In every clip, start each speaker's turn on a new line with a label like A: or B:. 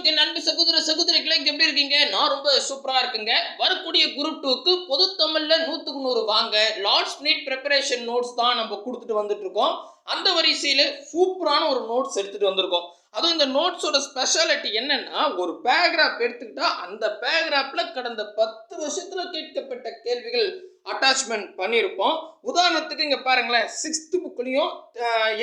A: வணக்கம் என் அன்பு சகோதர சகோதரிகளை எப்படி இருக்கீங்க? நான் ரொம்ப சூப்பராக இருக்குங்க. வரக்கூடிய குரூப் டூக்கு பொது தமிழில் நூற்றுக்கு நூறு வாங்க. லார்ட்ஸ் மினிட் ப்ரிப்பரேஷன் நோட்ஸ் தான் நம்ம கொடுத்துட்டு வந்துட்டு இருக்கோம் அந்த வரிசையில் சூப்பரான ஒரு நோட்ஸ் எடுத்துட்டு வந்திருக்கோம். அதுவும் இந்த நோட்ஸோட ஸ்பெஷாலிட்டி என்னன்னா ஒரு பேராகிராஃப் எடுத்துக்கிட்டா அந்த பேராகிராஃப்ல கடந்த பத்து வருஷத்தில் கேட்கப்பட்ட கேள்விகள் அட்டாச்மெண்ட் பண்ணியிருப்போம். உதாரணத்துக்கு இங்கே பாருங்களேன் சிக்ஸ்த்து புக்லேயும்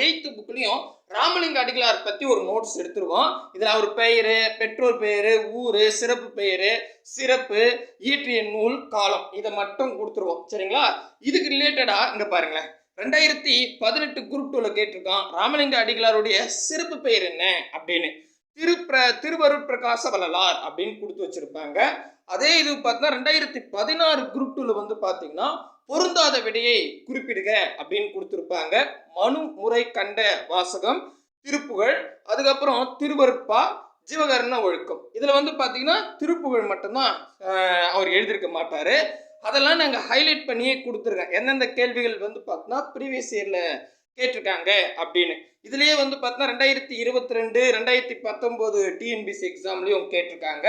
A: எயித்து புக்லேயும் ராமலிங்க அடிகளார் பற்றி ஒரு நோட்ஸ் எடுத்திருக்கோம் இதில் அவர் பெயர் பெற்றோர் பெயர் ஊர் சிறப்பு பெயர் சிறப்பு இயற்றிய நூல் காலம் இதை மட்டும் கொடுத்துருவோம். சரிங்களா? இதுக்கு ரிலேட்டடாக இங்கே பாருங்களேன். ரெண்டாயிரத்தி பதினெட்டு குரூப் டூவில் கேட்டிருக்கான் ராமலிங்க அடிகளாருடைய சிறப்பு பெயர் என்ன? அப்படின்னு. திருப்ர திருவருட் பிரகாச வள்ளலார் அப்படின்னு கொடுத்து வச்சுருப்பாங்க. அதே இது பார்த்தீங்கன்னா ரெண்டாயிரத்தி பதினாறு குரூப் டூவில் வந்து பார்த்தீங்கன்னா பொருந்தாத விடையை குறிப்பிடுக அப்படின்னு கொடுத்துருப்பாங்க. மனு முறை கண்ட வாசகம் திருப்புகழ் அதுக்கப்புறம் திருவருட்பா ஜீவகரண ஒழுக்கம். இதில் வந்து பார்த்தீங்கன்னா திருப்புகழ் மட்டும்தான் அவர் எழுதியிருக்க மாட்டார். அதெல்லாம் நாங்கள் ஹைலைட் பண்ணியே கொடுத்துருக்கேன் எந்தெந்த கேள்விகள் வந்து பார்த்தோன்னா ப்ரீவியஸ் இயரில் கேட்டிருக்காங்க அப்படின்னு. இதுலேயே வந்து பார்த்தோன்னா ரெண்டாயிரத்தி இருபத்தி ரெண்டு ரெண்டாயிரத்தி பத்தொம்போது டிஎன்பிசி எக்ஸாம்லேயும் கேட்டிருக்காங்க.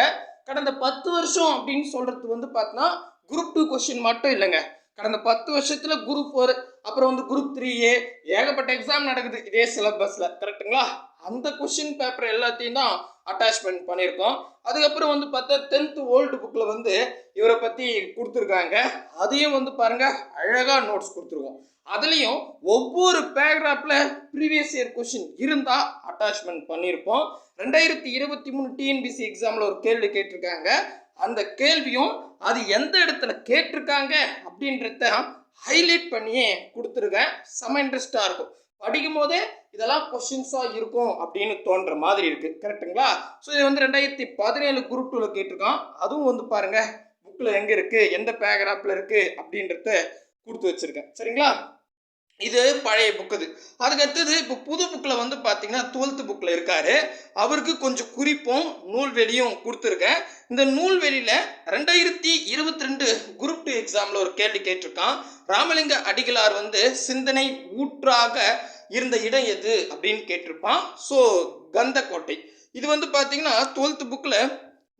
A: கடந்த பத்து வருஷம் அப்படின்னு சொல்கிறது வந்து பார்த்தோன்னா குரூப் டூ கொஸ்டின் மட்டும் இல்லைங்க. கடந்த பத்து வருஷத்துல குரூப் ஃபோர் அப்புறம் வந்து குரூப் த்ரீ ஏ ஏகப்பட்ட எக்ஸாம் நடக்குது. இதே சிலபஸில் கரெக்ட்டுங்களா அந்த கொஷின் பேப்பர் எல்லாத்தையும் தான் அட்டாச்மெண்ட் பண்ணியிருக்கோம். அதுக்கப்புறம் வந்து பார்த்தா டென்த்து ஓல்டு புக்கில் வந்து இவரை பற்றி கொடுத்துருக்காங்க. அதையும் வந்து பாருங்க அழகாக நோட்ஸ் கொடுத்துருக்கோம். அதுலேயும் ஒவ்வொரு பேராகிராஃபில் ப்ரீவியஸ் இயர் கொஷின் இருந்தால் அட்டாச்மெண்ட் பண்ணியிருப்போம். ரெண்டாயிரத்தி இருபத்தி மூணு டிஎன்பிசி எக்ஸாமில் ஒரு கேள்வி கேட்டிருக்காங்க. அந்த கேள்வியும் அது எந்த இடத்துல கேட்டிருக்காங்க அப்படின்றத ஹைலைட் பண்ணியே கொடுத்துருக்கேன் செம இன்ட்ரெஸ்டாக இருக்கும். படிக்கும் போதே இதெல்லாம் கொஷின்ஸாக இருக்கும் அப்படின்னு தோன்ற மாதிரி இருக்குது கரெக்ட்டுங்களா ஸோ இது வந்து ரெண்டாயிரத்தி பதினேழு குரூப் டூவில் கேட்டிருக்கோம் அதுவும் வந்து பாருங்கள் புக்கில் எங்கே இருக்குது எந்த பேராகிராஃபில் இருக்குது அப்படின்றத கொடுத்து வச்சுருக்கேன். சரிங்களா? இது பழைய புக் இது. அதுக்கு அடுத்தது இப்போ புது புக்கில் வந்து பார்த்தீங்கன்னா டுவெல்த்து புக்கில் இருக்காரு. அவருக்கு கொஞ்சம் குறிப்பும் நூல்வெளியும் கொடுத்துருக்கேன். இந்த நூல்வெளியில் ரெண்டாயிரத்தி இருபத்தி ரெண்டு குரூப் டூ எக்ஸாமில் ஒரு கேள்வி கேட்டிருக்கான். ராமலிங்க அடிகளார் வந்து சிந்தனை ஊற்றாக இருந்த இடம் எது? அப்படின்னு கேட்டிருப்பான். ஸோ கந்தக்கோட்டை. இது வந்து பார்த்தீங்கன்னா டுவெல்த்து புக்கில்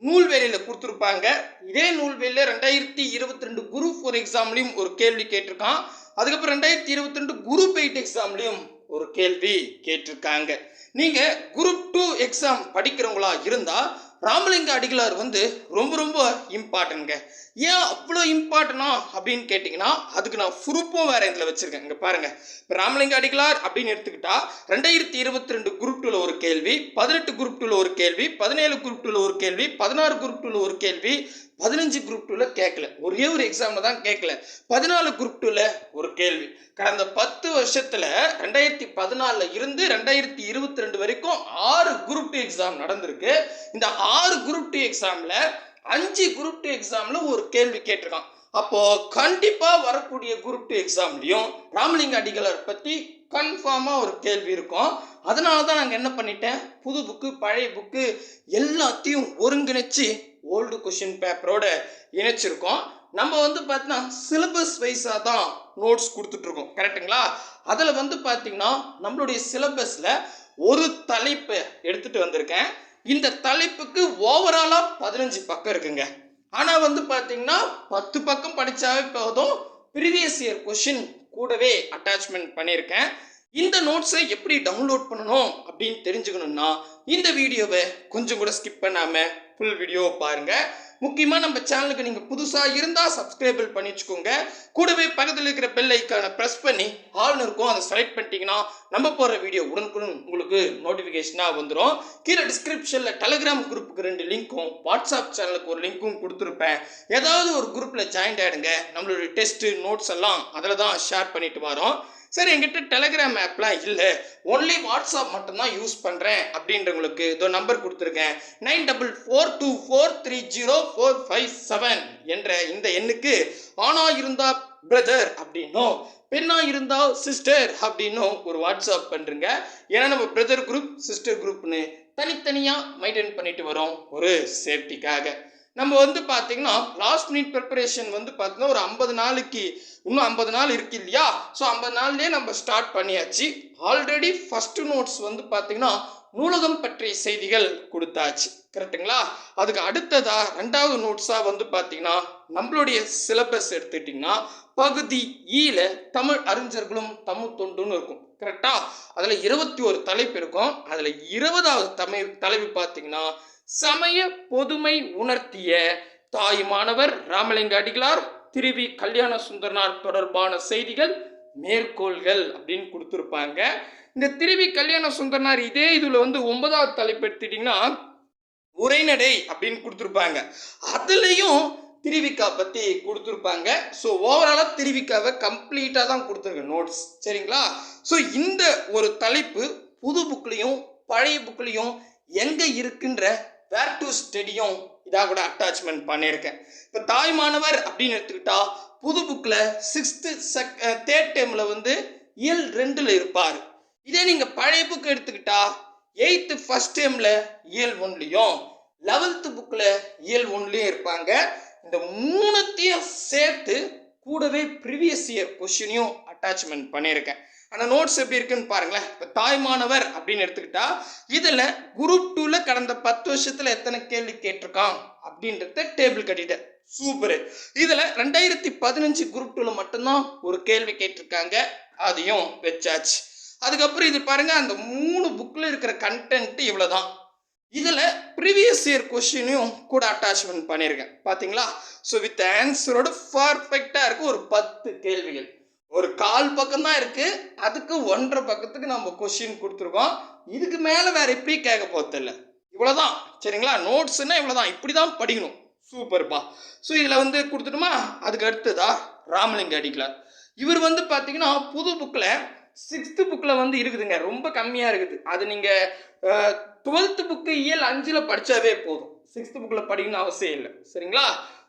A: நூல்வேலியில் கொடுத்துருப்பாங்க. இதே நூல்வேலியில் ரெண்டாயிரத்தி இருபத்தி ரெண்டு குரூப் ஃபோர் எக்ஸாம்லேயும் ஒரு கேள்வி கேட்டிருக்கான். அதுக்கப்புறம் ரெண்டாயிரத்தி இருபத்தி ரெண்டு குரூப் எயிட் எக்ஸாம்லேயும் ஒரு கேள்வி கேட்டிருக்காங்க. நீங்கள் குரூப் டூ எக்ஸாம் படிக்கிறவங்களா இருந்தால் ராமலிங்க அடிகளார் வந்து ரொம்ப ரொம்ப இம்பார்ட்டன்ங்க ஏன் அவ்வளோ இம்பார்ட்டனா அப்படின்னு கேட்டிங்கன்னா அதுக்கு நான் ப்ரூஃபும் வேற இதில் வச்சுருக்கேன். இங்கே பாருங்கள் இப்போ ராமலிங்க அடிகளார் அப்படின்னு எடுத்துக்கிட்டா ரெண்டாயிரத்தி இருபத்தி ரெண்டு குரூப் டூவில் ஒரு கேள்வி பதினெட்டு குரூப் டூவில் ஒரு கேள்வி பதினேழு குரூப் டூவில் ஒரு கேள்வி பதினாறு குரூப் டூவில் ஒரு கேள்வி பதினஞ்சு குரூப் டூவில் கேட்கல ஒரே ஒரு எக்ஸாமில் தான் கேட்கல பதினாலு குரூப் டூவில் ஒரு கேள்வி. கடந்த பத்து வருஷத்தில் ரெண்டாயிரத்தி பதினாலில் இருந்து ரெண்டாயிரத்தி இருபத்தி ரெண்டு வரைக்கும் ஆறு குரூப் டூ எக்ஸாம் நடந்திருக்கு. இந்த ஆறு குரூப் டூ எக்ஸாமில் அஞ்சு குரூப் டூ எக்ஸாமில் ஒரு கேள்வி கேட்டிருக்கான். அப்போது கண்டிப்பாக வரக்கூடிய குரூப் டூ எக்ஸாம்லேயும் ராமலிங்க அடிகளார் பற்றி கன்ஃபார்மாக ஒரு கேள்வி இருக்கும். அதனால தான் நாங்கள் என்ன பண்ணிட்டேன்? புது புக்கு பழைய புக்கு எல்லாத்தையும் ஒருங்கிணைச்சு ஓல்டு கொஷின் பேப்பரோட இணைச்சிருக்கோம். நம்ம வந்து பார்த்தீங்கன்னா சிலபஸ் வைஸாக தான் நோட்ஸ் கொடுத்துட்ருக்கோம் கரெக்ட்டுங்களா அதில் வந்து பார்த்தீங்கன்னா நம்மளுடைய சிலபஸில் ஒரு தலைப்பை எடுத்துகிட்டு வந்திருக்கேன். இந்த தலைப்புக்கு ஓவராலாக பதினஞ்சு பக்கம் இருக்குங்க. ஆனால் வந்து பார்த்திங்கன்னா பத்து பக்கம் படித்தாவே போதும். ப்ரீவியஸ் இயர் கொஷின் கூடவே அட்டாச்மெண்ட் பண்ணியிருக்கேன். இந்த நோட்ஸை எப்படி டவுன்லோட் பண்ணணும் அப்படின்னு தெரிஞ்சுக்கணும்னா இந்த வீடியோவை கொஞ்சம் கூட ஸ்கிப் பண்ணாமல் ஃபுல் வீடியோ பாருங்கள் முக்கியமாக நம்ம சேனலுக்கு நீங்கள் புதுசாக இருந்தால் சப்ஸ்கிரைபிள் பண்ணி வச்சுக்கோங்க. கூடவே பக்கத்தில் இருக்கிற பெல் ஐக்கானை ப்ரெஸ் பண்ணி ஆள்னு இருக்கும் அதை செலக்ட் பண்ணிட்டீங்கன்னா நம்ம போகிற வீடியோ உடனுக்குடன் உங்களுக்கு நோட்டிஃபிகேஷனாக வந்துடும் கீழே டிஸ்கிரிப்ஷனில் டெலிகிராம் குரூப்புக்கு ரெண்டு லிங்க்கும் வாட்ஸ்அப் சேனலுக்கு ஒரு லிங்க்கும் கொடுத்துருப்பேன். ஏதாவது ஒரு குரூப்பில் ஜாயின் ஆகிடுங்க நம்மளுடைய டெஸ்ட்டு நோட்ஸ் எல்லாம் அதில் தான் ஷேர் பண்ணிட்டு வரோம். சரி என்கிட்ட டெலகிராம் ஆப்லாம் இல்லை. ஒன்லி வாட்ஸ்அப் மட்டும்தான் யூஸ் பண்ணுறேன் அப்படின்றவங்களுக்கு இதோ நம்பர் கொடுத்துருக்கேன். Nine double four two four three zero four five seven என்ற இந்த எண்ணுக்கு ஆணா இருந்தா பிரதர் அப்படின்னும் பெண்ணா இருந்தா சிஸ்டர் அப்படின்னும் ஒரு வாட்ஸ்அப் பண்ணுறங்க ஏன்னா நம்ம பிரதர் குரூப் சிஸ்டர் குரூப்னு தனித்தனியாக மெயின்டைன் பண்ணிட்டு வரோம் ஒரு சேஃப்டிக்காக நம்ம வந்து பார்த்தீங்கன்னா லாஸ்ட் மினிட் ப்ரிப்பரேஷன் வந்து பார்த்தீங்கன்னா ஒரு ஐம்பது நாளைக்கு இன்னும் ஐம்பது நாள் இருக்கு இல்லையா? ஸோ ஐம்பது நாள்லேயே நம்ம ஸ்டார்ட் பண்ணியாச்சு. ஆல்ரெடி ஃபஸ்ட்டு நோட்ஸ் வந்து பார்த்தீங்கன்னா நூலகம் பற்றிய செய்திகள் கொடுத்தாச்சு. கரெக்ட்டுங்களா அதுக்கு அடுத்ததா ரெண்டாவது நோட்ஸாக வந்து பார்த்தீங்கன்னா நம்மளுடைய சிலபஸ் எடுத்துக்கிட்டிங்கன்னா பகுதி ஈல தமிழ் அறிஞர்களும் தமிழ் தொண்டுன்னு இருக்கும். கரெக்டா? அதில் இருபத்தி ஒரு தலைப்பு இருக்கும். அதில் இருபதாவது தமிழ் தலைப்பு பார்த்தீங்கன்னா சமய பொதுமை உணர்த்திய தாயுமானவர் ராமலிங்க அடிகளார் திருவி கல்யாண சுந்தரனார் தொடர்பான செய்திகள் மேற்கோள்கள் அப்படின்னு கொடுத்துருப்பாங்க. இந்த திருவி கல்யாண சுந்தரனார் இதே இதில் வந்து ஒன்பதாவது தலைப்பு எடுத்துட்டிங்கன்னா உரைநடை அப்படின்னு கொடுத்துருப்பாங்க. அதுலேயும் திருவிக்கா பற்றி கொடுத்துருப்பாங்க. ஸோ ஓவராலாக திருவிக்காவை கம்ப்ளீட்டாக தான் கொடுத்துருக்கு நோட்ஸ் சரிங்களா? ஸோ இந்த ஒரு தலைப்பு புது புக்லேயும் பழைய புக்லேயும் எங்கே இருக்குன்ற வேர் டு ஸ்டடியும் இதாக கூட அட்டாச்மெண்ட் பண்ணியிருக்கேன். இப்போ தாய்மானவர் அப்படின்னு எடுத்துக்கிட்டா புது புக்கில் சிக்ஸ்த்து செக் தேர்ட் டேமில் வந்து இயல் ரெண்டில் இருப்பார். இதே நீங்கள் பழைய புக் எடுத்துக்கிட்டா எயித்து ஃபஸ்ட் டேமில் இயல் ஒன்லேயும் லெவல்த்து புக்கில் இயல் ஒன்லேயும் இருப்பாங்க. இந்த மூணுத்தையும் சேர்த்து கூடவே ப்ரீவியஸ் இயர் கொஷினையும் அட்டாச்மெண்ட் பண்ணியிருக்கேன். ஆனால் நோட்ஸ் எப்படி இருக்குன்னு பாருங்களேன். இப்போ தாய்மானவர் அப்படின்னு எடுத்துக்கிட்டா இதில் குரூப் டூவில் கடந்த பத்து வருஷத்தில் எத்தனை கேள்வி கேட்டிருக்கான் அப்படின்றத டேபிள் கட்டிட்டேன் சூப்பரு இதில் ரெண்டாயிரத்தி பதினஞ்சு குரூப் டூவில் மட்டும்தான் ஒரு கேள்வி கேட்டிருக்காங்க. அதையும் வச்சாச்சு. அதுக்கப்புறம் இது பாருங்க அந்த மூணு புக்கில் இருக்கிற கண்டென்ட் இவ்வளோதான் இதில் ப்ரீவியஸ் இயர் கொஷினையும் கூட அட்டாச்மெண்ட் பண்ணியிருக்கேன் பார்த்தீங்களா ஸோ வித் ஆன்சரோட பர்ஃபெக்டாக இருக்கும் ஒரு பத்து கேள்விகள். ஒரு கால் பக்கம் தான் இருக்குது அதுக்கு ஒன்றரை பக்கத்துக்கு நம்ம கொஷின் கொடுத்துருக்கோம். இதுக்கு மேலே வேற எப்படி கேட்க போகிறதில்ல இவ்வளோதான் சரிங்களா? நோட்ஸ்னா இவ்வளோதான் இப்படி தான் படிக்கணும் சூப்பர்ப்பா ஸோ இதில் வந்து கொடுத்துட்டுமா? அதுக்கு அடுத்ததா ராமலிங்க அடிக்கலார் இவர் வந்து பார்த்தீங்கன்னா புது புக்கில் சிக்ஸ்த்து புக்கில் வந்து இருக்குதுங்க. ரொம்ப கம்மியாக இருக்குது. அது நீங்கள் டுவெல்த்து புக்கு இயல் அஞ்சில் படித்தாவே போதும். சிக்ஸ்த்து புக்கில் படிக்கணும்னு அவசியம் இல்லை. சரிங்களா?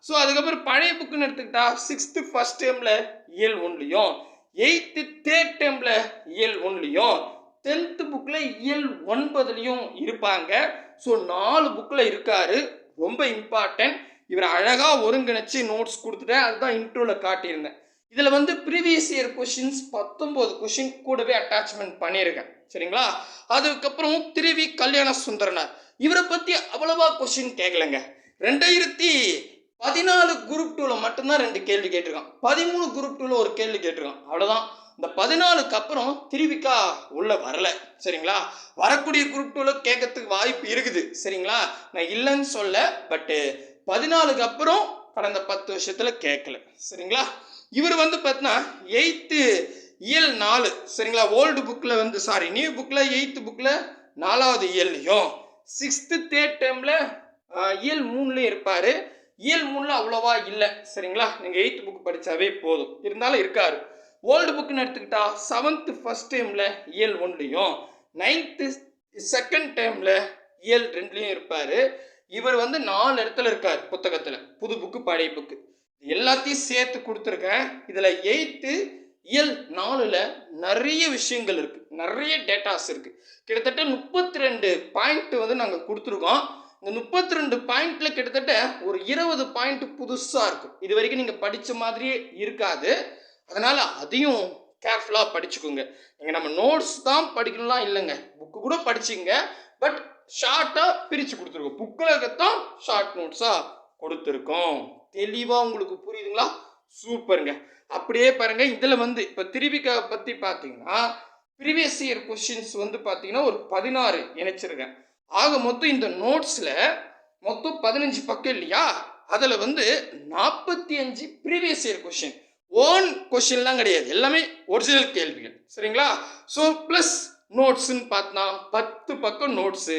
A: ஸோ அதுக்கப்புறம் பழைய புக்குன்னு எடுத்துக்கிட்டா சிக்ஸ்த்து ஃபஸ்ட் டேர்மில் இயல் ஒன்லையும் எயித்து தேர்ட் டேர்மில் இயல் ஒன்லையும் டென்த்து புக்கில் இயல் ஒன்பதுலேயும் இருப்பாங்க. ஸோ நாலு புக்கில் இருக்கார். ரொம்ப இம்பார்ட்டன்ட் இவர் அழகாக ஒருங்கிணைச்சி நோட்ஸ் கொடுத்துட்டேன். அதுதான் இன்ட்ரோவில் காட்டியிருந்தேன். இதில் வந்து ப்ரீவியஸ் இயர் கொஷின்ஸ் பத்தொம்போது கொஷின் கூடவே அட்டாச்மெண்ட் பண்ணியிருக்கேன். சரிங்களா? அதுக்கப்புறம் திருவி கல்யாண சுந்தரனார் இவரை பற்றி அவ்வளவா கொஷின் கேட்கலங்க ரெண்டாயிரத்தி பதினாலு குரூப் டூவில் மட்டும்தான் ரெண்டு கேள்வி கேட்டிருக்கான். பதிமூணு குரூப் டூவில் ஒரு கேள்வி கேட்டிருக்கான். அவ்வளோதான் இந்த பதினாலுக்கு அப்புறம் திருவிக்கா உள்ளே வரல. சரிங்களா? வரக்கூடிய குரூப் டூவில் கேட்கறதுக்கு வாய்ப்பு இருக்குது. சரிங்களா? நான் இல்லைன்னு சொல்ல பட்டு பதினாலுக்கு அப்புறம் கடந்த பத்து வருஷத்தில் கேட்கல சரிங்களா? இவர் வந்து பார்த்தீங்கன்னா எயித்து இயல் நாலு சரிங்களா? ஓல்டு புக்கில் வந்து சாரி நியூ புக்கில் எயித்து புக்கில் நாலாவது இயல்லையும். சிக்ஸ்த்து தேர்ட் டேர்மில் இயல் மூணுலேயும் இருப்பார். இயல் மூணில் அவ்வளோவா இல்லை சரிங்களா? நீங்கள் எயித்து புக் படித்தாவே போதும். இருந்தாலும் இருக்கார். ஓல்டு புக்குன்னு எடுத்துக்கிட்டா செவன்த்து ஃபஸ்ட் டைமில் இயல் ஒன்லையும் நைன்த்து செகண்ட் டைமில் இயல் ரெண்டுலேயும் இருப்பார். இவர் வந்து நாலு இடத்துல இருக்கார் புத்தகத்தில். புது புக்கு பழைய புக்கு எல்லாத்தையும் சேர்த்து கொடுத்துருக்கேன். இதில் எயித்து இயல் நாலில் நிறைய விஷயங்கள் இருக்குது நிறைய டேட்டாஸ் இருக்குது கிட்டத்தட்ட முப்பத்தி ரெண்டு பாயிண்ட் வந்து நாங்கள் கொடுத்துருக்கோம். இந்த முப்பத்தி ரெண்டு பாயிண்டில் கிட்டத்தட்ட ஒரு இருபது பாயிண்ட் புதுசாக இருக்கும் இது வரைக்கும் நீங்கள் படித்த மாதிரியே இருக்காது. அதனால் அதையும் கேர்ஃபுல்லாக படிச்சுக்கோங்க. நீங்கள் நம்ம நோட்ஸ் தான் படிக்கணும்லாம் இல்லைங்க. புக்கு கூட படிச்சிங்க பட் ஷார்ட்டாக பிரித்து கொடுத்துருக்கோம் புக்கில் இருக்கத்தான் ஷார்ட் நோட்ஸாக கொடுத்துருக்கோம். தெளிவாக உங்களுக்கு புரியுதுங்களா? சூப்பருங்க. அப்படியே பாருங்க இதில் வந்து இப்போ திருவிக்கா பற்றி பார்த்தீங்கன்னா ப்ரீவியஸ் இயர் கொஷின்ஸ் வந்து பார்த்தீங்கன்னா ஒரு பதினாறு இணைச்சிருக்கேன் ஆக மொத்தம் இந்த நோட்ஸில் மொத்தம் பதினஞ்சு பக்கம் இல்லையா? அதில் வந்து நாற்பத்தி அஞ்சு ப்ரீவியஸ் இயர் கொஷின் ஓன் கொஷின்லாம் கிடையாது. எல்லாமே ஒரிஜினல் கேள்விகள். சரிங்களா? ஸோ ப்ளஸ் நோட்ஸுன்னு பார்த்தா பத்து பக்கம் நோட்ஸு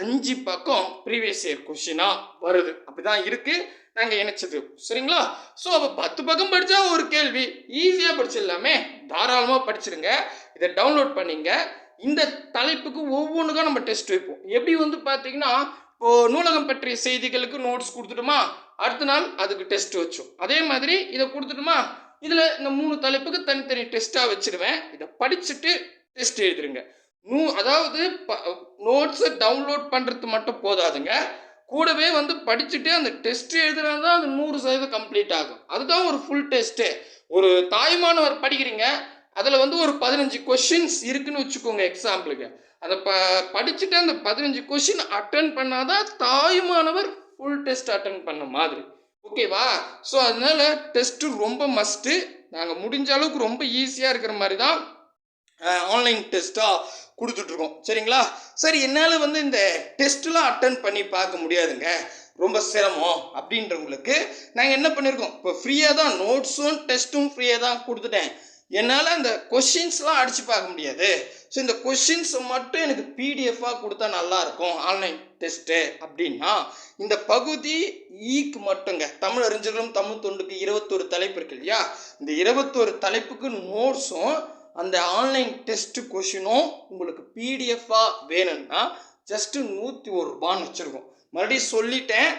A: அஞ்சு பக்கம் ப்ரீவியஸ் இயர் கொஷினாக வருது. அப்படிதான் இருக்குது நாங்கள் இணைச்சது. சரிங்களா? ஸோ அப்போ பத்து பக்கம் படித்தா ஒரு கேள்வி. ஈஸியாக படிச்சிடலாமே. தாராளமாக படிச்சிருங்க. இதை டவுன்லோட் பண்ணிங்க. இந்த தலைப்புக்கு ஒவ்வொன்றுக்கும் நம்ம டெஸ்ட் வைப்போம். எப்படி வந்து பார்த்தீங்கன்னா இப்போது நூலகம் பற்றிய செய்திகளுக்கு நோட்ஸ் கொடுத்துட்டோமா? அடுத்த நாள் அதுக்கு டெஸ்ட் வச்சோம். அதே மாதிரி இதை கொடுத்துட்டோமா? இதில் இந்த மூணு தலைப்புக்கு தனித்தனி டெஸ்ட்டாக வச்சிருவேன். இதை படிச்சுட்டு டெஸ்ட் எழுதிருங்க. நூ அதாவது நோட்ஸை டவுன்லோட் பண்ணுறது மட்டும் போதாதுங்க. கூடவே வந்து படிச்சுட்டு அந்த டெஸ்ட் எழுதுனா தான் அது நூறு சதவீதம் கம்ப்ளீட் ஆகும். அதுதான் ஒரு ஃபுல் டெஸ்ட்டு ஒரு தாய்மானவர் படிக்கிறீங்க அதில் வந்து ஒரு பதினஞ்சு கொஷின்ஸ் இருக்குன்னு வச்சுக்கோங்க எக்ஸாம்பிளுக்கு அதை ப படிச்சுட்டு அந்த பதினஞ்சு கொஷின் அட்டன் பண்ணாதான் தாயுமானவர் ஃபுல் டெஸ்ட் அட்டன் பண்ண மாதிரி. ஓகேவா ஸோ அதனால டெஸ்ட்டு ரொம்ப மஸ்ட்டு நாங்கள் முடிஞ்ச அளவுக்கு ரொம்ப ஈஸியாக இருக்கிற மாதிரி தான் ஆன்லைன் டெஸ்ட்டாக கொடுத்துட்ருக்கோம். சரிங்களா? சரி என்னால் வந்து இந்த டெஸ்ட்லாம் அட்டன் பண்ணி பார்க்க முடியாதுங்க. ரொம்ப சிரமம் அப்படின்றவங்களுக்கு நாங்கள் என்ன பண்ணியிருக்கோம் இப்போ ஃப்ரீயாக தான் நோட்ஸும் டெஸ்ட்டும் ஃப்ரீயாக தான் கொடுத்துட்டேன். என்னால் அந்த கொஷின்ஸ்லாம் அடித்து பார்க்க முடியாது. ஸோ இந்த கொஷின்ஸை மட்டும் எனக்கு பிடிஎஃபாக கொடுத்தா நல்லாயிருக்கும் ஆன்லைன் டெஸ்ட்டு அப்படின்னா இந்த பகுதி e ஈக்கு மட்டுங்க. தமிழ் அறிஞர்களும் தமிழ் தொண்டுக்கு இருபத்தொரு தலைப்பு இருக்கு இல்லையா? இந்த இருபத்தொரு தலைப்புக்கு நோட்ஸும் அந்த ஆன்லைன் டெஸ்ட் கொஷினும் உங்களுக்கு பிடிஎஃபாக வேணும்னா ஜஸ்ட்டு நூற்றி ஒரு ரூபான்னு வச்சுருக்கோம். மறுபடியும் சொல்லிட்டேன்.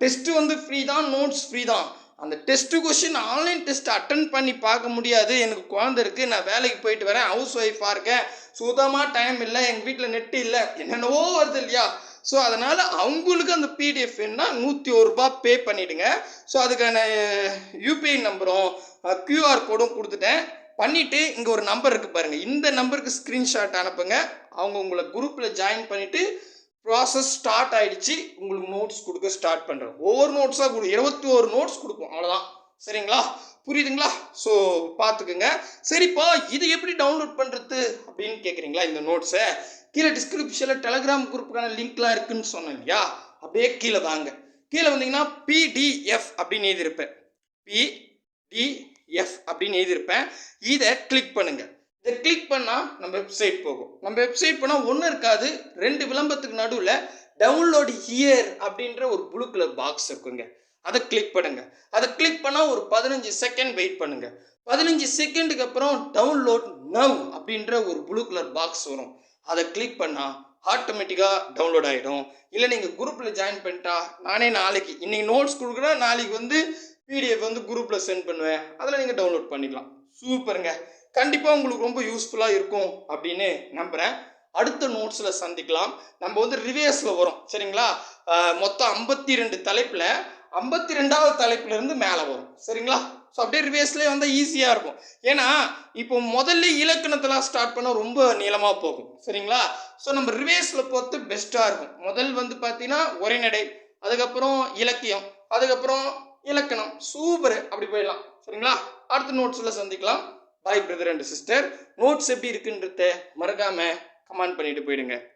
A: டெஸ்ட்டு வந்து ஃப்ரீ தான் நோட்ஸ் ஃப்ரீ தான். அந்த test question online test attend பண்ணி பார்க்க முடியாது. எனக்கு குழந்தை இருக்குது நான் வேலைக்கு போயிட்டு வரேன் ஹவுஸ் ஒய்ஃபாக இருக்கேன். சுத்தமாக டைம் இல்லை எங்கள் வீட்டில் நெட்டு இல்லை என்னென்னவோ வருது இல்லையா? ஸோ அதனால் அவங்களுக்கு அந்த பிடிஎஃப் வேணுன்னா நூற்றி ஒரு ரூபா பே பண்ணிவிடுங்க ஸோ அதுக்கான யூபிஐ நம்பரும் க்யூஆர் கோடும் கொடுத்துட்டேன். பண்ணிவிட்டு இங்கே ஒரு நம்பர் இருக்குது பாருங்கள் இந்த நம்பருக்கு ஸ்க்ரீன்ஷாட் அனுப்புங்க. அவங்க உங்களை குரூப்பில் ஜாயின் பண்ணிவிட்டு ப்ராசஸ் ஸ்டார்ட் ஆகிடுச்சு உங்களுக்கு நோட்ஸ் கொடுக்க ஸ்டார்ட் பண்ணுறோம் ஒவ்வொரு நோட்ஸாக கொடு இருபத்தி ஒரு நோட்ஸ் கொடுப்போம். அவ்வளோதான் சரிங்களா? புரியுதுங்களா? ஸோ பார்த்துக்குங்க சரிப்பா இது எப்படி டவுன்லோட் பண்ணுறது அப்படின்னு கேட்குறீங்களா இந்த நோட்ஸை கீழே டிஸ்கிரிப்ஷனில் டெலகிராம் குரூப்புக்கான லிங்க்லாம் இருக்குன்னு சொன்னேன் இல்லையா? அப்படியே கீழே தாங்க கீழே வந்தீங்கன்னா பிடிஎஃப் அப்படின்னு எழுதியிருப்பேன் எஃப் அப்படின்னு எழுதியிருப்பேன். இதை கிளிக் பண்ணுங்கள் இதை கிளிக் பண்ணால் நம்ம வெப்சைட் போகும். நம்ம வெப்சைட் போனால் ஒன்றும் இருக்காது. ரெண்டு விளம்பரத்துக்கு நடுவில் டவுன்லோடு ஹியர் அப்படின்ற ஒரு ப்ளூ கலர் பாக்ஸ் இருக்குங்க. அதை கிளிக் பண்ணுங்கள் அதை கிளிக் பண்ணால் ஒரு பதினஞ்சு செகண்ட் வெயிட் பண்ணுங்கள் பதினஞ்சு செகண்டுக்கு அப்புறம் டவுன்லோட் நவ் அப்படின்ற ஒரு ப்ளூ கலர் பாக்ஸ் வரும். அதை கிளிக் பண்ணால் ஆட்டோமேட்டிக்காக டவுன்லோட் ஆகிடும் இல்லை நீங்கள் குரூப்பில் ஜாயின் பண்ணிட்டா நானே நாளைக்கு இன்றைக்கி நோட்ஸ் கொடுக்குறேன் நாளைக்கு வந்து பிடிஎஃப் வந்து குரூப்பில் சென்ட் பண்ணுவேன். அதில் நீங்கள் டவுன்லோட் பண்ணிக்கலாம். சூப்பருங்க. கண்டிப்பாக உங்களுக்கு ரொம்ப யூஸ்ஃபுல்லாக இருக்கும் அப்படின்னு நம்புகிறேன் அடுத்த நோட்ஸில் சந்திக்கலாம். நம்ம வந்து ரிவேர்ஸில் வரும். சரிங்களா? மொத்தம் ஐம்பத்தி ரெண்டு தலைப்பில் ஐம்பத்தி ரெண்டாவது தலைப்புலேருந்து மேலே வரும். சரிங்களா? ஸோ அப்படியே ரிவேர்ஸ்லேயே வந்தால் ஈஸியாக இருக்கும். ஏன்னா இப்போ முதல்ல இலக்கணத்தெல்லாம் ஸ்டார்ட் பண்ண ரொம்ப நீளமாக போகும். சரிங்களா? ஸோ நம்ம ரிவேர்ஸில் பார்த்து பெஸ்ட்டாக இருக்கும். முதல் வந்து பார்த்தீங்கன்னா உரைநடை அதுக்கப்புறம் இலக்கியம் அதுக்கப்புறம் இலக்கணம். சூப்பர். அப்படி போயிடலாம். சரிங்களா? அடுத்த நோட்ஸில் சந்திக்கலாம். Bye brother and sister notes எப்படி இருக்குன்றத மறக்காமல் கமெண்ட் பண்ணிட்டு போயிடுங்க.